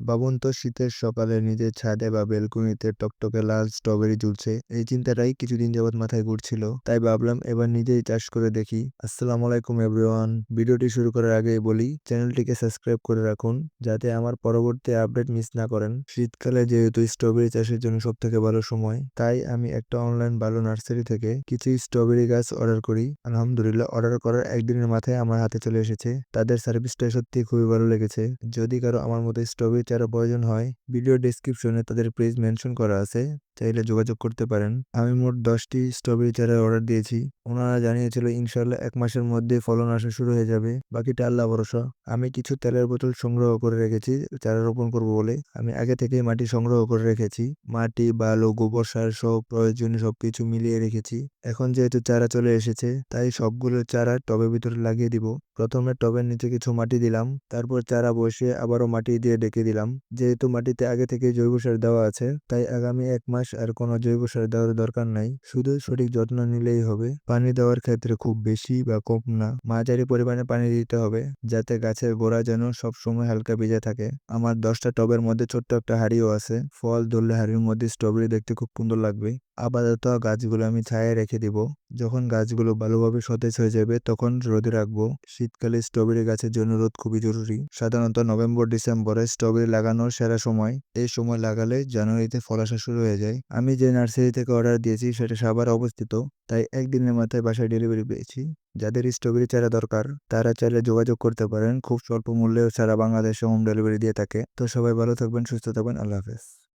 ভাবুন তো শীতের সকালে নিজের ছাদে বা বেলকুনিতে টকটকে লাল স্ট্রবেরি ঝুলছে। এই চিন্তাটাই কিছুদিন যাবৎ মাথায় ঘুরছিল। তাই ভাবলাম এবার নিজেই চাষ করে দেখি। আসসালামু আলাইকুম, এভরিওয়ান। ভিডিওটি শুরু করার আগে বলি, চ্যানেলটিকে সাবস্ক্রাইব করে রাখুন, যাতে আমার পরবর্তী আপডেট মিস না করেন। শীতকালে যেহেতু স্ট্রবেরি চাষের জন্য সব থেকে ভালো সময়, তাই আমি একটা অনলাইন ভালো নার্সারি থেকে কিছু স্ট্রবেরি গাছ অর্ডার করি। আলহামদুলিল্লাহ, অর্ডার করার একদিনের মাথায় আমার হাতে চলে এসেছে। তাদের সার্ভিসটা সত্যি খুবই ভালো লেগেছে। যদি কারও আমার মতো স্ট্রবেরি চারা প্রয়োজন হয় ভিডিও ডিসক্রিপশনে তাদের পেজ মেনশন করা আছে, চাইলে যোগাযোগ করতে পারেন। আমি মোট দশটি স্ট্রবেরি চারা অর্ডার দিয়েছি, ওনারা জানিয়েছিল ইনশাল্লাহ এক মাসের মধ্যে ফলন আসা শুরু হয়ে যাবে। বাকিটা আল্লাহ ভরসা। আমি কিছু তেলের বোতল সংগ্রহ করে রেখেছি চারা রোপণ করব বলে। আমি আগে থেকেই মাটি সংগ্রহ করে রেখেছি। মাটি, বালু, গোবর সার সব প্রয়োজনীয় সবকিছু মিলিয়ে রেখেছি। এখন যেহেতু চারা চলে এসেছে, তাই সবগুলো চারা টবের ভিতরে লাগিয়ে দিব। প্রথমে টবের নিচে কিছু মাটি দিলাম, তারপর চারা বসে আবারও মাটি দিয়ে ডেকে দিলাম। যেহেতু মাটিতে আগে থেকে জৈব সার দেওয়া আছে, তাই আগামী এক মাস আর কোনো জৈব সার দেওয়ার দরকার নাই। শুধু সঠিক যত্ন নিলেই হবে। পানি দেওয়ার ক্ষেত্রে খুব বেশি বা কম না। মাঝারি পরিমাণে পানি দিতে হবে, যাতে গাছের গোড়া যেন সবসময় হালকা ভিজে থাকে। আমার দশটা টবের মধ্যে ছোট্ট একটা হাড়িও আছে। ফল ধরলে হাড়ির মধ্যে স্ট্রবেরি দেখতে খুব সুন্দর লাগবে। আপাতত গাছগুলো আমি ছায়ায় রেখে দিব। যখন গাছগুলো ভালোভাবে সতেজ হয়ে যাবে, তখন রোদে রাখব। শীতকালে স্ট্রবেরি গাছের জন্য রোদ খুবই জরুরি। সাধারণত নভেম্বর, ডিসেম্বরে স্ট্রবেরি লাগানোর সেরা সময়। এই সময় লাগালে জানুয়ারিতে ফল আসা শুরু হয়ে যায়। আমি যে নার্সারি থেকে অর্ডার দিয়েছি, সেটা সাভারে অবস্থিত। তাই একদিনের মাথায় বাসায় ডেলিভারি পেয়েছি। যাদের স্ট্রবেরি চারা দরকার, তারা চাইলে যোগাযোগ করতে পারেন। খুব স্বল্প মূল্যেও সারা বাংলাদেশে হোম ডেলিভারি দিয়ে থাকে। তো সবাই ভালো থাকবেন, সুস্থ থাকবেন। আল্লাহ হাফেজ।